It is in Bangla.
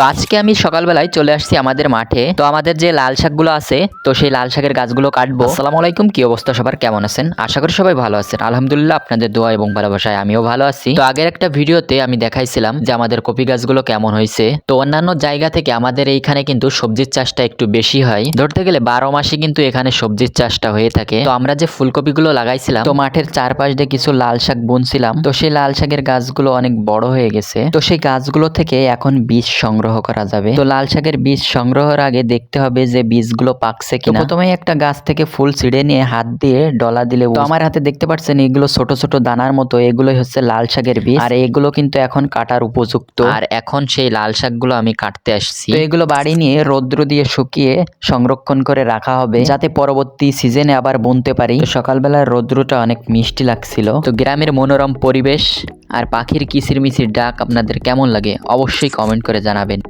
তো আজকে আমি সকালবেলায় চলে আসছি আমাদের মাঠে। তো আমাদের যে লাল শাকগুলো আছে, তো সেই লাল শাকের গাছগুলো কাটবো। আসসালামু আলাইকুম, কি অবস্থা? সবার কেমন আছেন? আশা করি সবাই ভালো আছেন। আলহামদুলিল্লাহ, আপনাদের দোয়া এবং ভালোবাসায় আমিও ভালো আছি। তো আগের একটা ভিডিওতে আমি দেখাইছিলাম যে আমাদের কপি গাছগুলো কেমন হয়েছে। তো অন্যান্য জায়গা থেকে আমাদের এইখানে কিন্তু সবজির চাষটা একটু বেশি হয়। ধরতে গেলে বারো মাসে কিন্তু এখানে সবজির চাষটা হয়ে থাকে। তো আমরা যে ফুলকপিগুলো লাগাইছিলাম, তো মাঠের চারপাশ দিয়ে কিছু লাল শাক বুনছিলাম। তো সেই লাল শাকের গাছগুলো অনেক বড় হয়ে গেছে। তো সেই গাছগুলো থেকে এখন বীজ সংগ্রহ করা যাবে। তো লাল শাকের বীজ সংগ্রহের আগে দেখতে হবে যে বীজগুলো পাকছে কিনা। প্রথমে একটা গাছ থেকে ফুল ছিঁড়ে নিয়ে হাত দিয়ে ডলা দিলে তো আমার হাতে দেখতে পাচ্ছেন এগুলো ছোট ছোট দানার মতো। এগুলোই হচ্ছে লাল শাকের বীজ। আর এগুলো কিন্তু এখন কাটার উপযুক্ত। আর এখন সেই লাল শাকগুলো আমি কাটতে আসছি। তো এগুলো বাড়ি নিয়ে রৌদ্র দিয়ে শুকিয়ে সংরক্ষণ করে রাখা হবে যাতে পরবর্তী সিজনে আবার বুনতে পারি। সকালবেলার রৌদ্রটা অনেক মিষ্টি লাগছিল। তো গ্রামের মনোরম পরিবেশ আর পাখির কিচিরমিচির ডাক আপনাদের কেমন লাগে অবশ্যই কমেন্ট করে জানাবেন।